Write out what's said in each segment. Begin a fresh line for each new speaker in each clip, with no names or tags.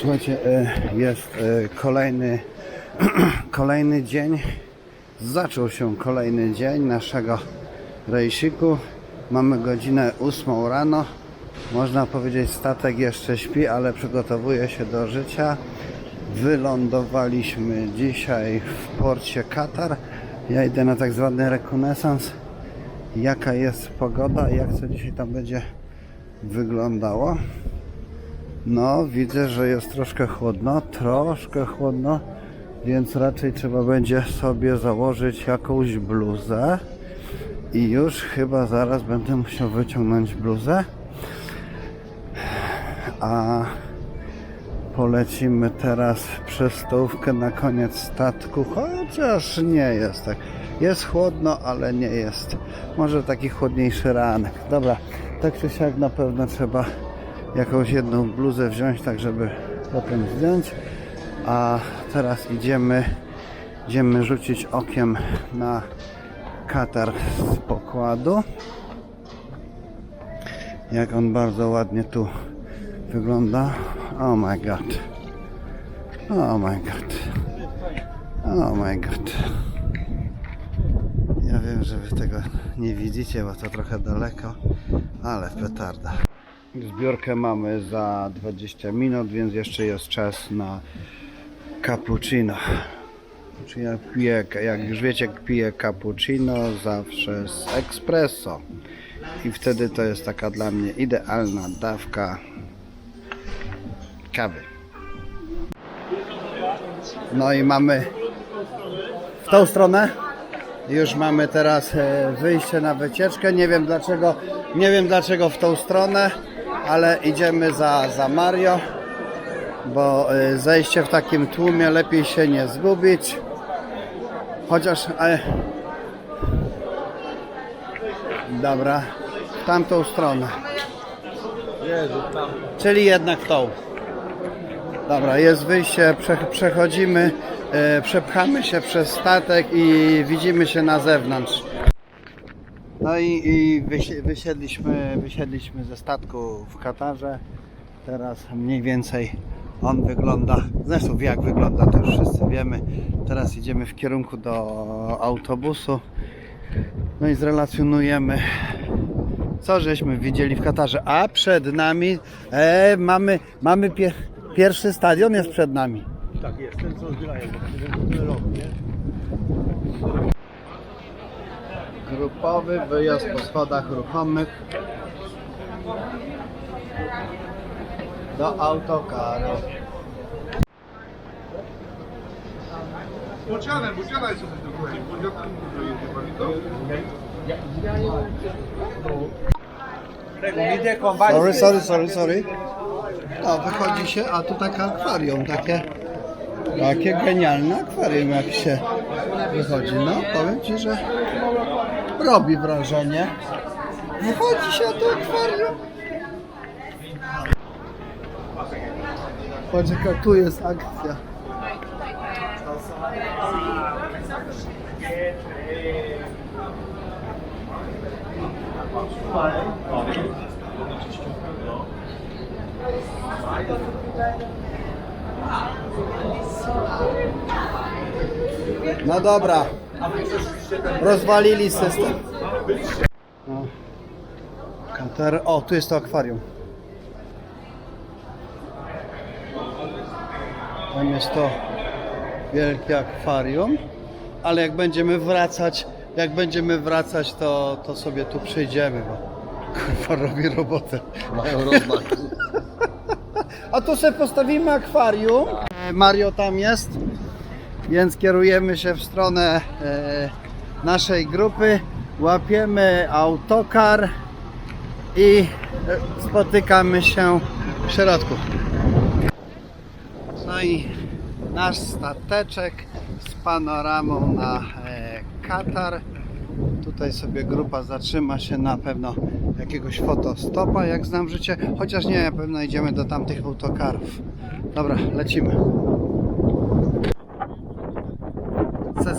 Słuchajcie, e, jest e, kolejny, kolejny dzień. Zaczął się kolejny dzień naszego rejsiku. Mamy godzinę 8 rano. Można powiedzieć, statek jeszcze śpi, ale przygotowuje się do życia. Wylądowaliśmy dzisiaj w porcie Katar. Ja idę na tak zwany rekonesans. Jaka jest pogoda i jak to dzisiaj tam będzie wyglądało? No, widzę, że jest troszkę chłodno, troszkę chłodno, więc raczej trzeba będzie sobie założyć jakąś bluzę. I już chyba zaraz będę musiał wyciągnąć bluzę. A polecimy teraz przez na koniec statku, chociaż nie jest tak. Jest chłodno, ale nie jest. Może taki chłodniejszy ranek. Dobra, tak czy siak na pewno trzeba jakąś jedną bluzę wziąć, tak żeby potem zdjąć. A teraz idziemy, idziemy rzucić okiem na katar z pokładu. Jak on bardzo ładnie tu wygląda. Oh my god. Oh my god. Oh my god. Ja wiem, że wy tego nie widzicie, bo to trochę daleko, ale petarda. Zbiórkę mamy za 20 minut, więc jeszcze jest czas na cappuccino. Czy ja piję, jak już wiecie, piję cappuccino zawsze z espresso. I wtedy to jest taka dla mnie idealna dawka kawy. No i mamy w tą stronę. Już mamy teraz e, wyjście na wycieczkę. Nie wiem dlaczego, nie wiem dlaczego w tą stronę, ale idziemy za, za Mario, bo e, zejście w takim tłumie lepiej się nie zgubić. Chociaż e, dobra, w tamtą stronę. Czyli jednak tą. Dobra, jest wyjście, prze, przechodzimy, e, przepchamy się przez statek i widzimy się na zewnątrz. No i, i wysi- wysiedliśmy, wysiedliśmy ze statku w Katarze. Teraz mniej więcej on wygląda, zresztą jak wygląda, to już wszyscy wiemy. Teraz idziemy w kierunku do autobusu. No i zrelacjonujemy co żeśmy widzieli w Katarze. A przed nami e, mamy, mamy pie, pierwszy stadion jest przed nami.
Tak jest, ten co zbierają, bo to nie?
Grupowy wyjazd po schodach ruchomych do autokaru.
Bocianem, bociana jest do góry.
Sorry, sorry, sorry, sorry. No, wychodzi się, a tu takie akwarium, takie, takie genialne akwarium jak się wychodzi. No, powiem Ci, że robi wrażenie. Wychodzi się, tu akwarium. Patrz jaka tu jest akcja. No dobra. Rozwalili system. No. Katar. O, tu jest to akwarium. Tam jest to wielkie akwarium. Ale jak będziemy wracać, jak będziemy wracać, to, to sobie tu przyjdziemy, bo kurwa robi robotę.
Mają rozmach.
A tu sobie postawimy akwarium. E, Mario tam jest, więc kierujemy się w stronę e, naszej grupy. Łapiemy autokar i e, spotykamy się w środku. No i nasz stateczek z panoramą na e, Katar. Tutaj sobie grupa zatrzyma się na pewno jakiegoś fotostopa, jak znam życie. Chociaż nie, na pewno idziemy do tamtych autokarów. Dobra, lecimy.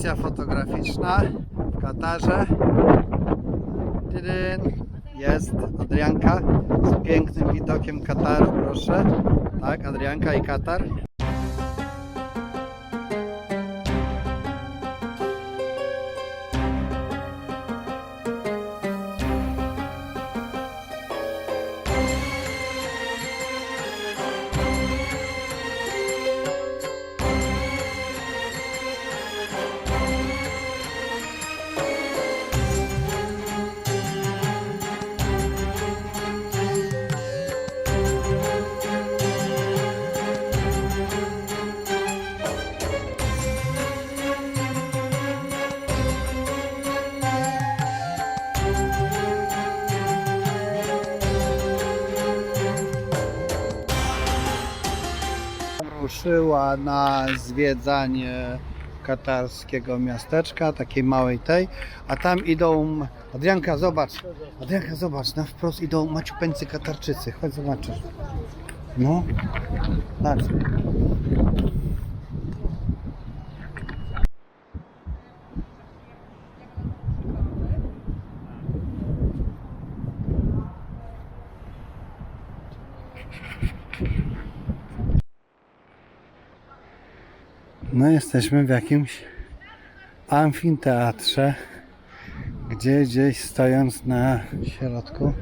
Sesja fotograficzna w Katarze. Jest Adrianka z pięknym widokiem Kataru, proszę. Tak, Adrianka i Katar. Ruszyła na zwiedzanie katarskiego miasteczka, takiej małej tej, a tam idą, Adrianka zobacz, Adrianka zobacz, na wprost idą maciupeńcy Katarczycy, chodź zobaczysz. No, patrz. No jesteśmy w jakimś amfiteatrze, gdzie gdzieś stojąc na środku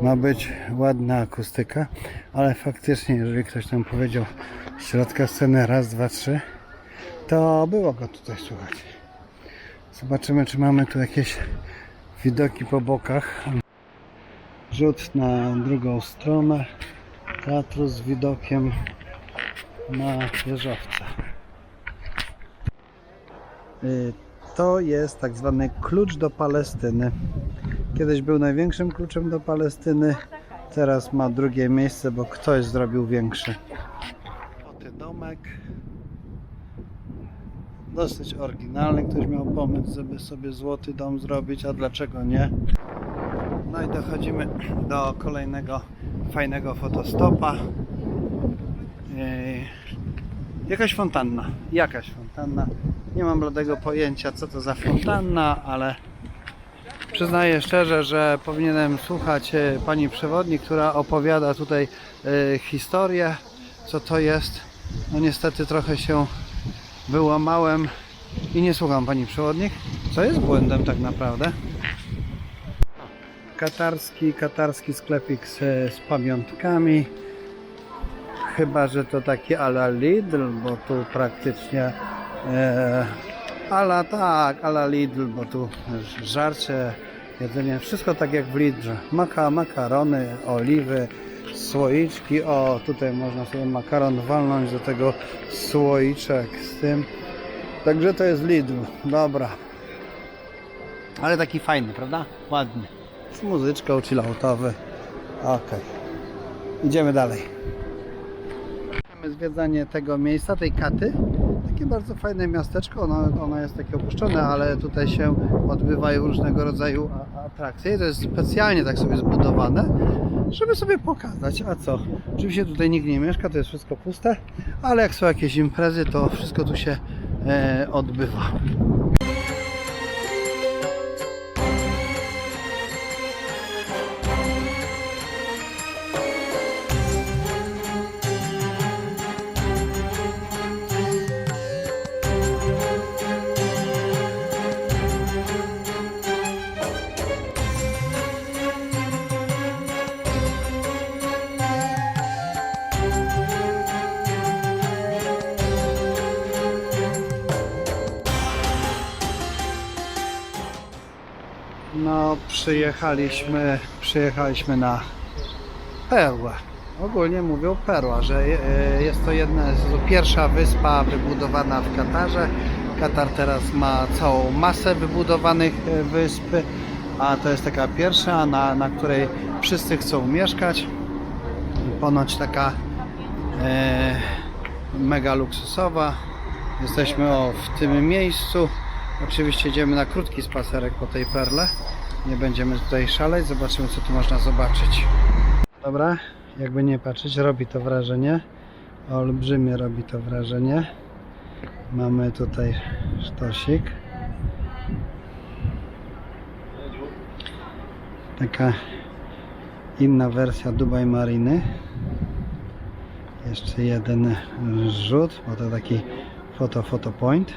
ma być ładna akustyka, ale faktycznie, jeżeli ktoś tam powiedział środka sceny raz, dwa, trzy, to było go tutaj słuchać. Zobaczymy, czy mamy tu jakieś widoki po bokach. Rzut na drugą stronę teatru z widokiem na wieżowca. Y, To jest tak zwany klucz do Palestyny. Kiedyś był największym kluczem do Palestyny, teraz ma drugie miejsce, bo ktoś zrobił większy. Złoty domek. Dosyć oryginalny. Ktoś miał pomysł, żeby sobie złoty dom zrobić, a dlaczego nie? No i dochodzimy do kolejnego fajnego fotostopa. Jakaś fontanna. Jakaś fontanna. Nie mam bladego pojęcia, co to za fontanna, ale przyznaję szczerze, że powinienem słuchać e, pani przewodnik, która opowiada tutaj e, historię, co to jest. No niestety trochę się wyłamałem i nie słucham pani przewodnik, co jest błędem tak naprawdę. Katarski, katarski sklepik z, z pamiątkami. Chyba, że to taki ala Lidl, bo tu praktycznie e, ala tak, ala Lidl, bo tu żarcie, jedzenie, wszystko tak jak w Lidrze. Maka, makarony, oliwy, słoiczki. O, tutaj można sobie makaron walnąć do tego słoiczek z tym. Także to jest Lidl, dobra. Ale taki fajny, prawda? Ładny. Z muzyczką chilloutowy. Okej. Idziemy dalej. Mamy zwiedzanie tego miejsca, tej katy. Takie bardzo fajne miasteczko, ono, ono jest takie opuszczone, ale tutaj się odbywają różnego rodzaju atrakcje. To jest specjalnie tak sobie zbudowane, żeby sobie pokazać. A co? Oczywiście tutaj nikt nie mieszka, to jest wszystko puste, ale jak są jakieś imprezy, to wszystko tu się e, odbywa. Przyjechaliśmy, przyjechaliśmy na Perłę. Ogólnie mówią Perła, że e, jest to jedna, to pierwsza wyspa wybudowana w Katarze. Katar teraz ma całą masę wybudowanych e, wysp, a to jest taka pierwsza, na, na której wszyscy chcą mieszkać. Ponoć taka e, mega luksusowa. Jesteśmy o, w tym miejscu. Oczywiście idziemy na krótki spacerek po tej perle. Nie będziemy tutaj szaleć, zobaczymy co tu można zobaczyć. Dobra, jakby nie patrzeć, robi to wrażenie. Olbrzymie robi to wrażenie. Mamy tutaj sztosik. Taka inna wersja Dubai Mariny. Jeszcze jeden rzut, bo to taki foto, foto point.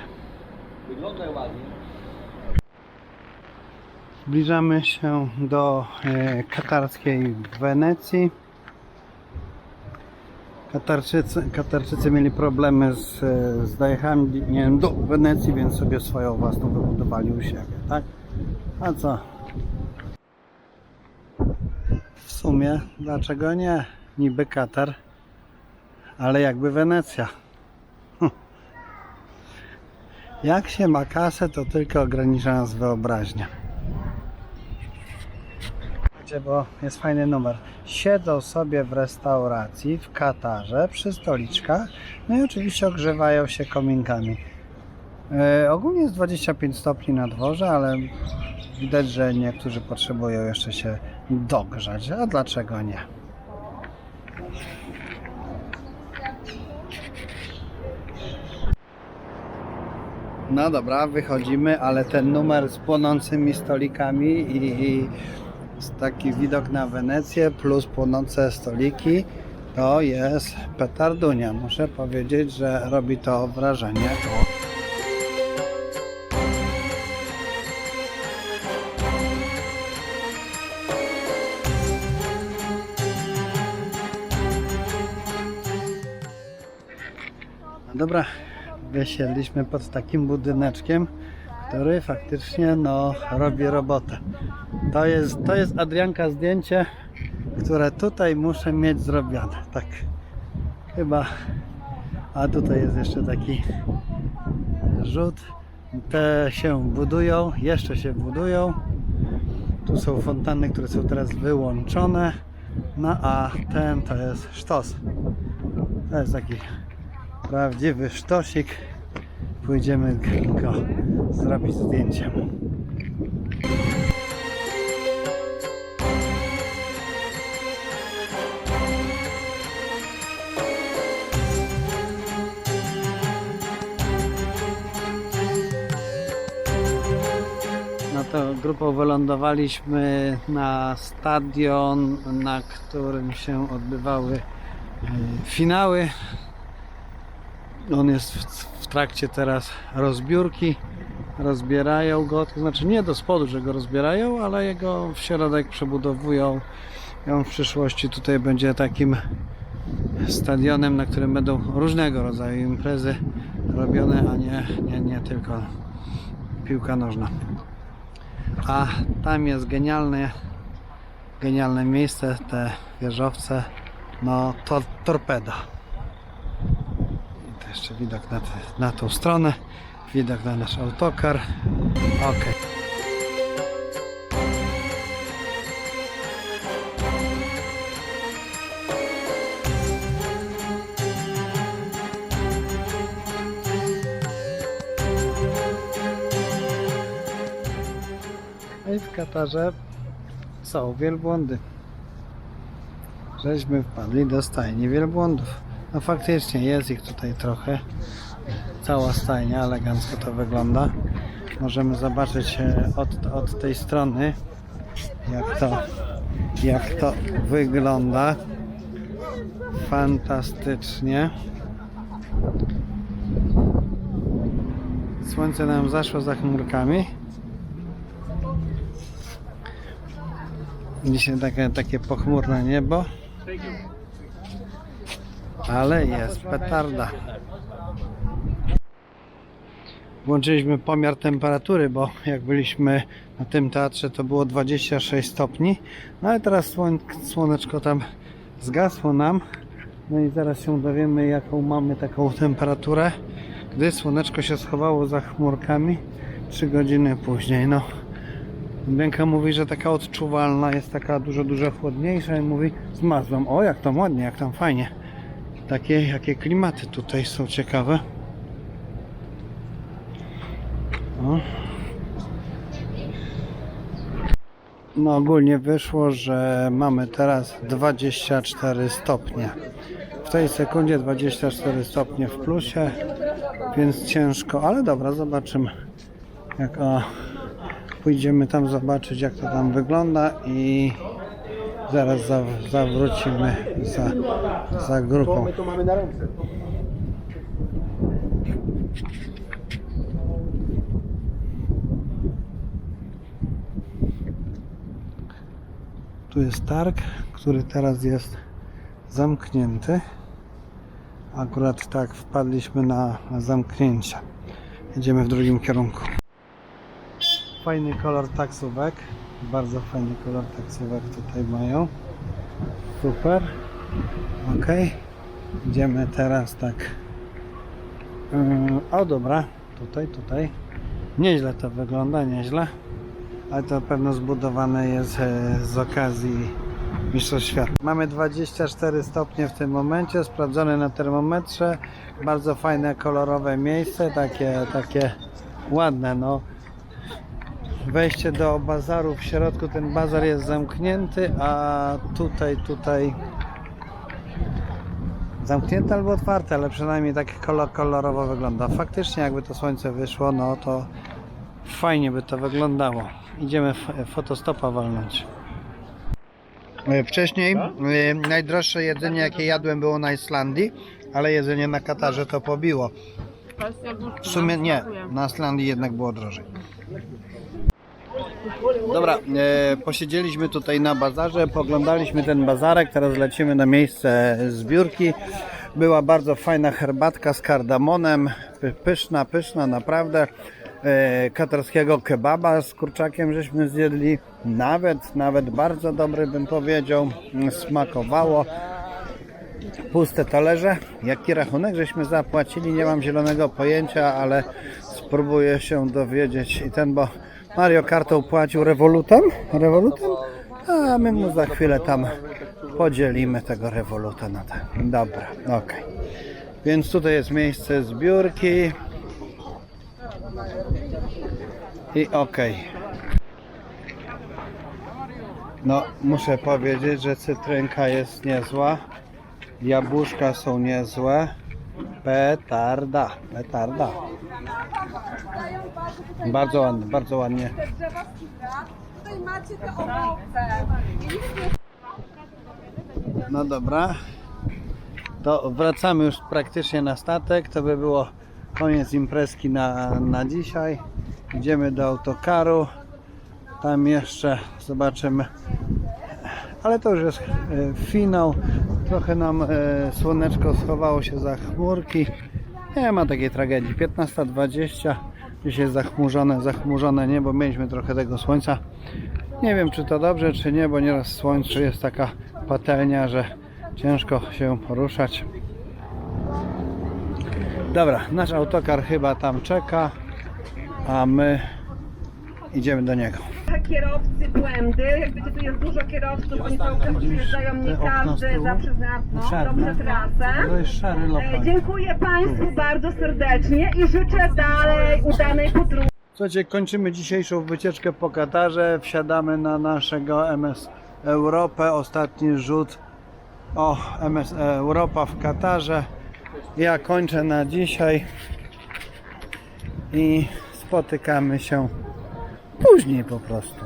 Zbliżamy się do e, katarskiej Wenecji. Katarczycy, Katarczycy mieli problemy z, e, z dojechaniem do Wenecji, więc sobie swoją własną wybudowali u siebie, tak? A co? W sumie, dlaczego nie? Niby Katar, ale jakby Wenecja. Jak się ma kasę, to tylko ogranicza nas wyobraźnia. Słuchajcie, bo jest fajny numer. Siedzą sobie w restauracji w Katarze przy stoliczkach, no i oczywiście ogrzewają się kominkami. E, ogólnie jest 25 stopni na dworze, ale widać, że niektórzy potrzebują jeszcze się dogrzać. A dlaczego nie? No dobra, wychodzimy, ale ten numer z płonącymi stolikami i, taki widok na Wenecję plus płonące stoliki to jest petardunia. Muszę powiedzieć, że robi to wrażenie. No dobra, wysiedliśmy pod takim budyneczkiem, który faktycznie no, robi robotę. To jest, to jest Adrianka zdjęcie, które tutaj muszę mieć zrobione. Tak, chyba. A tutaj jest jeszcze taki rzut. Te się budują, jeszcze się budują. Tu są fontanny, które są teraz wyłączone. No a ten to jest sztos. To jest taki prawdziwy sztosik. Pójdziemy go zrobić zdjęcie. No to grupą wylądowaliśmy na stadion, na którym się odbywały e, finały. On jest w, trakcie teraz rozbiórki. Rozbierają go, to znaczy nie do spodu, że go rozbierają, ale jego w środek przebudowują. I on w przyszłości tutaj będzie takim stadionem, na którym będą różnego rodzaju imprezy robione, a nie, nie, nie tylko piłka nożna. A tam jest genialne, genialne miejsce, te wieżowce, no tor, torpeda. Jeszcze widok na, te, na tą stronę, widok na nasz autokar. Ok. No i w Katarze są wielbłądy. Żeśmy wpadli do stajni wielbłądów. No faktycznie jest ich tutaj trochę. Cała stajnia, elegancko to wygląda. Możemy zobaczyć e, od, od tej strony jak to, jak to wygląda. Fantastycznie. Słońce nam zaszło za chmurkami. Dzisiaj takie, takie pochmurne niebo. Ale jest petarda. Włączyliśmy pomiar temperatury, bo jak byliśmy na tym teatrze to było 26 stopni. No ale teraz słoneczko tam zgasło nam. No i zaraz się dowiemy jaką mamy taką temperaturę, gdy słoneczko się schowało za chmurkami 3 godziny później. No. Bianka mówi, że taka odczuwalna jest taka dużo, dużo chłodniejsza i mówi zmazłam. O, jak tam ładnie, jak tam fajnie. Takie, jakie klimaty tutaj są ciekawe. O. No ogólnie wyszło, że mamy teraz 24 stopnie. W tej sekundzie 24 stopnie w plusie, więc ciężko, ale dobra, zobaczymy jak o Pójdziemy tam zobaczyć jak to tam wygląda i zaraz za, zawrócimy za, za grupą. Tu jest targ, który teraz jest zamknięty. Akurat tak wpadliśmy na, zamknięcie. Idziemy w drugim kierunku. Fajny kolor taksówek. Bardzo fajny kolor taksówek tutaj mają. Super. Ok. Idziemy teraz tak. Yy, o dobra. Tutaj, tutaj. Nieźle to wygląda, nieźle. Ale to pewno zbudowane jest e, z okazji Mistrzostw Świata. Mamy 24 stopnie w tym momencie, sprawdzone na termometrze. Bardzo fajne, kolorowe miejsce, takie, takie ładne. No. Wejście do bazaru w środku, ten bazar jest zamknięty, a tutaj, tutaj zamknięte albo otwarte, ale przynajmniej tak kolor, kolorowo wygląda. Faktycznie jakby to słońce wyszło, no to fajnie by to wyglądało. Idziemy fotostopa walnąć. E, Wcześniej e, najdroższe jedzenie jakie jadłem było na Islandii, ale jedzenie na Katarze to pobiło. W sumie nie, na Islandii jednak było drożej. Dobra, e, posiedzieliśmy tutaj na bazarze, poglądaliśmy ten bazarek, teraz lecimy na miejsce zbiórki. Była bardzo fajna herbatka z kardamonem, py- pyszna, pyszna naprawdę. E, katarskiego kebaba z kurczakiem żeśmy zjedli, nawet, nawet bardzo dobry bym powiedział, smakowało. Puste talerze, jaki rachunek żeśmy zapłacili, nie mam zielonego pojęcia, ale spróbuję się dowiedzieć i ten, bo Mario kartą płacił rewolutem, rewolutem, a my mu za chwilę tam podzielimy tego rewoluta na te. Dobra, okej. Więc tutaj jest miejsce zbiórki. I okej. No, muszę powiedzieć, że cytrynka jest niezła. Jabłuszka są niezłe. Petarda, petarda. Bardzo ładnie, bardzo ładnie.
Tutaj macie te owoce.
No dobra. To wracamy już praktycznie na statek. To by było koniec imprezki na, na dzisiaj. Idziemy do autokaru. Tam jeszcze zobaczymy. Ale to już jest e, finał. Trochę nam e, słoneczko schowało się za chmurki. Nie ma takiej tragedii. 15.20. Jest zachmurzone, zachmurzone niebo. Mieliśmy trochę tego słońca. Nie wiem, czy to dobrze, czy nie, bo nieraz w słońcu jest taka patelnia, że ciężko się poruszać. Dobra, nasz autokar chyba tam czeka, a my idziemy do niego.
Kierowcy błędy, jak wiecie, tu jest dużo kierowców, oni cały czas przyjeżdżają, nie każdy zawsze zna no, dobrze trasę.
To jest szary
E,
lokal.
Dziękuję Państwu bardzo serdecznie i życzę dalej udanej podróży.
Słuchajcie, kończymy dzisiejszą wycieczkę po Katarze. Wsiadamy na naszego MS Europę. Ostatni rzut o MS Europa w Katarze. Ja kończę na dzisiaj i spotykamy się później po prostu.